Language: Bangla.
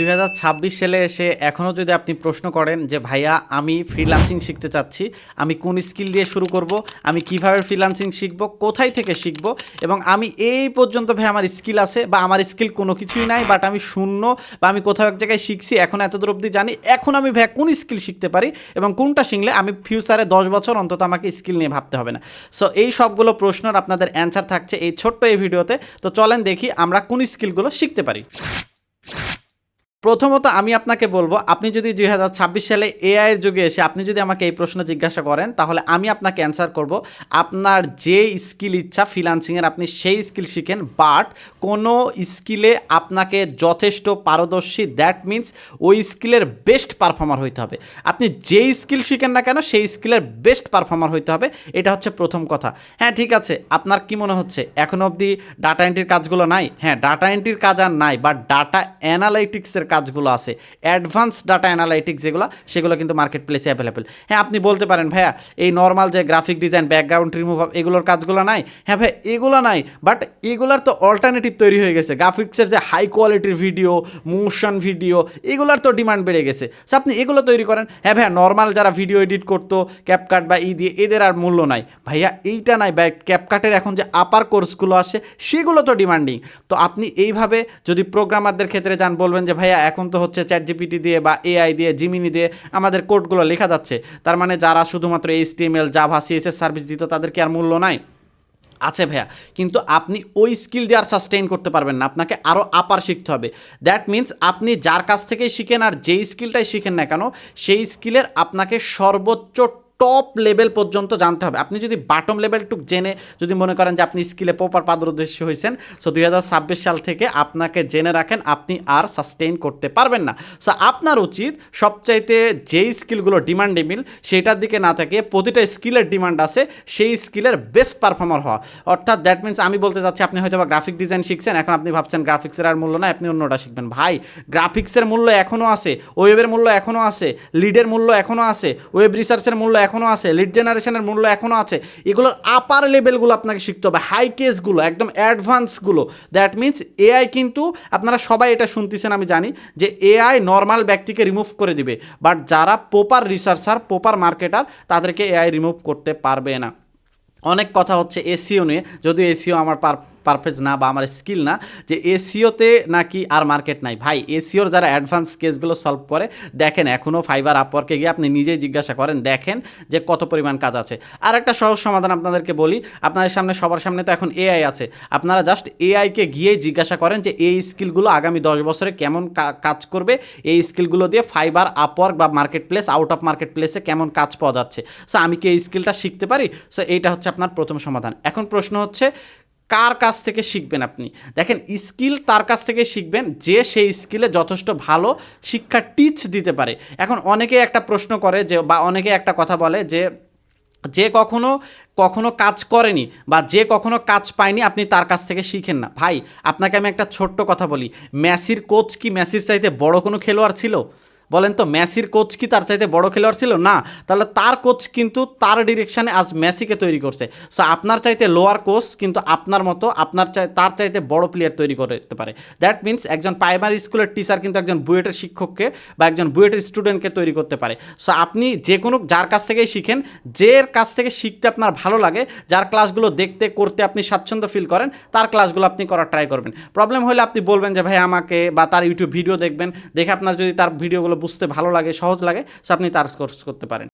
দুই হাজার ছাব্বিশ সালে এসে এখনও যদি আপনি প্রশ্ন করেন যে, ভাইয়া, আমি ফ্রিল্যান্সিং শিখতে চাচ্ছি, আমি কোন স্কিল দিয়ে শুরু করব, আমি কীভাবে ফ্রিল্যান্সিং শিখব, কোথায় থেকে শিখব, এবং আমি এই পর্যন্ত ভাই আমার স্কিল আছে বা আমার স্কিল কোনো কিছুই নাই বাট আমি শূন্য বা আমি কোথাও এক জায়গায় শিখছি, এখন এত দূর অবধি জানি, এখন আমি ভাইয়া কোন স্কিল শিখতে পারি এবং কোনটা শিখলে আমি ফিউচারে দশ বছর অন্তত আমাকে স্কিল নিয়ে ভাবতে হবে না? সো এই সবগুলো প্রশ্নের আপনাদের অ্যান্সার থাকছে এই ছোট্ট এই ভিডিওতে। তো চলেন দেখি আমরা কোন স্কিলগুলো শিখতে পারি। প্রথমত আমি আপনাকে বলব, আপনি যদি দুই হাজার ছাব্বিশ সালে এআইয়ের যুগে এসে আপনি যদি আমাকে এই প্রশ্ন জিজ্ঞাসা করেন, তাহলে আমি আপনাকে অ্যান্সার করব, আপনার যে স্কিল ইচ্ছা ফ্রিলান্সিংয়ের আপনি সেই স্কিল শিখেন বাট কোনো স্কিলে আপনাকে যথেষ্ট পারদর্শী দ্যাট মিন্স ওই স্কিলের বেস্ট পারফর্মার হইতে হবে। আপনি যেই স্কিল শিখেন না কেন, সেই স্কিলের বেস্ট পারফর্মার হইতে হবে, এটা হচ্ছে প্রথম কথা। হ্যাঁ ঠিক আছে, আপনার কি মনে হচ্ছে? এখনও অবধি ডাটা এন্ট্রির কাজগুলো নাই? হ্যাঁ ডাটা এন্ট্রির কাজ আর নাই বাট ডাটা অ্যানালাইটিক্সের কাজগুলো আছে। অ্যাডভান্স ডাটা অ্যানালাইটিক্স যেগুলো, সেগুলো কিন্তু মার্কেট প্লেসে অ্যাভেলেবেল হ্যাঁ আপনি বলতে পারেন, ভাইয়া, এই নর্মাল যে গ্রাফিক ডিজাইন ব্যাকগ্রাউন্ড রিমুভ এগুলোর কাজগুলো নাই? হ্যাঁ ভাই, এগুলো নাই। বাট এগুলার তো অল্টারনেটিভ তৈরি হয়ে গেছে। গ্রাফিক্সের যে হাই কোয়ালিটির ভিডিও মোশন ভিডিও এগুলার তো ডিমান্ড বেড়ে গেছে। সো আপনি এগুলো তৈরি করেন। হ্যাঁ ভাইয়া নর্মাল যারা ভিডিও এডিট করতো ক্যাপকাট বা ই দিয়ে, এদের আর মূল্য নাই। ভাইয়া, এইটা নাই। বা ক্যাপকাটের এখন যে আপার কোর্সগুলো আসে, সেগুলো তো ডিমান্ডিং তো আপনি এইভাবে যদি প্রোগ্রামারদের ক্ষেত্রে যান, বলবেন যে, ভাইয়া এখন তো হচ্ছে চ্যাট জিপিটি দিয়ে বা এআই দিয়ে জিমিনি দিয়ে আমাদের কোডগুলো লেখা যাচ্ছে। তার মানে যারা শুধুমাত্র H T M HTML Java CSS service দিত, তাদের কি আর মূল্য নাই? আছে ভাইয়া। কিন্তু আপনি ওই স্কিল দিয়ে আর সাস্টেইন করতে পারবেন না। আপনাকে আরও আপার শিখতে হবে। দ্যাট মিন্স আপনি যার কাছ থেকেই শিখেন আর যেই স্কিলটাই শিখেন না কেন, সেই স্কিলের আপনাকে সর্বোচ্চ টপ লেভেল পর্যন্ত জানতে হবে। আপনি যদি বাটম লেভেলটুক জেনে যদি মনে করেন যে আপনি স্কিলে প্রপার পাদরদর্শী হয়েছেন সো দু হাজার ছাব্বিশ সাল থেকে আপনাকে জেনে রাখেন আপনি আর সাস্টেইন করতে পারবেন না। সো আপনার উচিত সবচাইতে যেই স্কিলগুলো ডিমান্ডেবল সেটার দিকে না থাকে প্রতিটা স্কিলের ডিমান্ড আছে, সেই স্কিলের বেস্ট পারফর্মার হওয়া। অর্থাৎ দ্যাট মিন্স আমি বলতে চাচ্ছি, আপনি হয়তো বা গ্রাফিক ডিজাইন শিখছেন, এখন আপনি ভাবছেন গ্রাফিক্সের আর মূল্য না আপনি অন্যটা শিখবেন। ভাই গ্রাফিক্সের মূল্য এখনও আছে ওয়েবের মূল্য এখনও আছে লিডের মূল্য এখনও আছে ওয়েব রিসার্চের মূল্য এখনও আছে লিড জেনারেশনের মূল্য এখনও আছে। এগুলোর আপার লেভেলগুলো আপনাকে শিখতে হবে হাই কেসগুলো একদম অ্যাডভান্সগুলো দ্যাট মিন্স এআই কিন্তু আপনারা সবাই এটা শুনতেছেন, আমি জানি, যে এআই নর্মাল ব্যক্তিকে রিমুভ করে দিবে। বাট যারা প্রপার রিসার্চার প্রপার মার্কেটার তাদেরকে এআই রিমুভ করতে পারবে না। অনেক কথা হচ্ছে এসিও নিয়ে, যদিও এসিও আমার পার পারফেক্ট না বা আমার স্কিল না, যে এসিওতে নাকি আর মার্কেট নাই। ভাই এসিওর যারা অ্যাডভান্স কেসগুলো সলভ করে, দেখেন এখনও ফাইবার আপওয়ার্কে গিয়ে আপনি নিজেই জিজ্ঞাসা করেন, দেখেন যে কত পরিমাণ কাজ আছে। আর একটা সহজ সমাধান আপনাদেরকে বলি, আপনাদের সামনে, সবার সামনে তো এখন এআই আছে। আপনারা জাস্ট এআইকে গিয়েই জিজ্ঞাসা করেন যে এই স্কিলগুলো আগামী দশ বছরে কেমন কাজ করবে? এই স্কিলগুলো দিয়ে ফাইবার আপওয়ার্ক বা marketplace out of market প্লেসে কেমন কাজ পাওয়া যাচ্ছে? সো আমি কি এই স্কিলটা শিখতে পারি? সো এইটা হচ্ছে আপনার প্রথম সমাধান। এখন প্রশ্ন হচ্ছে কার কাছ থেকে শিখবেন আপনি? দেখেন, স্কিল তার কাছ থেকে শিখবেন, যে সেই স্কিলে যথেষ্ট ভালো শিক্ষা টিচ দিতে পারে। এখন অনেকে একটা প্রশ্ন করে যে, বা অনেকে একটা কথা বলে যে যে কখনো কখনো কাজ করেনি বা যে কখনো কাজ পায়নি, আপনি তার কাছ থেকে শিখেন না। ভাই, আপনাকে আমি একটা ছোট্ট কথা বলি। মেসির কোচ কি মেসির চাইতে বড় কোনো খেলোয়াড় ছিল? বলেন তো, মেসির কোচ কি তার চাইতে বড় খেলোয়াড় ছিল? না। তাহলে তার কোচ কিন্তু তার ডিরেকশানে আজ মেসিকে তৈরি করছে। সো আপনার চাইতে লোয়ার কোচ কিন্তু আপনার মতো, আপনার চাই, তার চাইতে বড় প্লেয়ার তৈরি করতে পারে। দ্যাট মিন্স একজন প্রাইমারি স্কুলের টিচার কিন্তু একজন বুয়েটের শিক্ষককে বা একজন বুয়েটের স্টুডেন্টকে তৈরি করতে পারে। সো আপনি যে কোনো, যার কাছ থেকেই শিখেন, যের কাছ থেকে শিখতে আপনার ভালো লাগে, যার ক্লাসগুলো দেখতে, করতে আপনি স্বাচ্ছন্দ্য ফিল করেন, তার ক্লাসগুলো আপনি করার ট্রাই করবেন। প্রবলেম হলে আপনি বলবেন যে, ভাই, আমাকে বা তার ইউটিউব ভিডিও দেখবেন, দেখে আপনার যদি তার ভিডিওগুলো বুঝতে ভালো লাগে সহজ লাগে সো আপনি তার কোর্স করতে পারেন।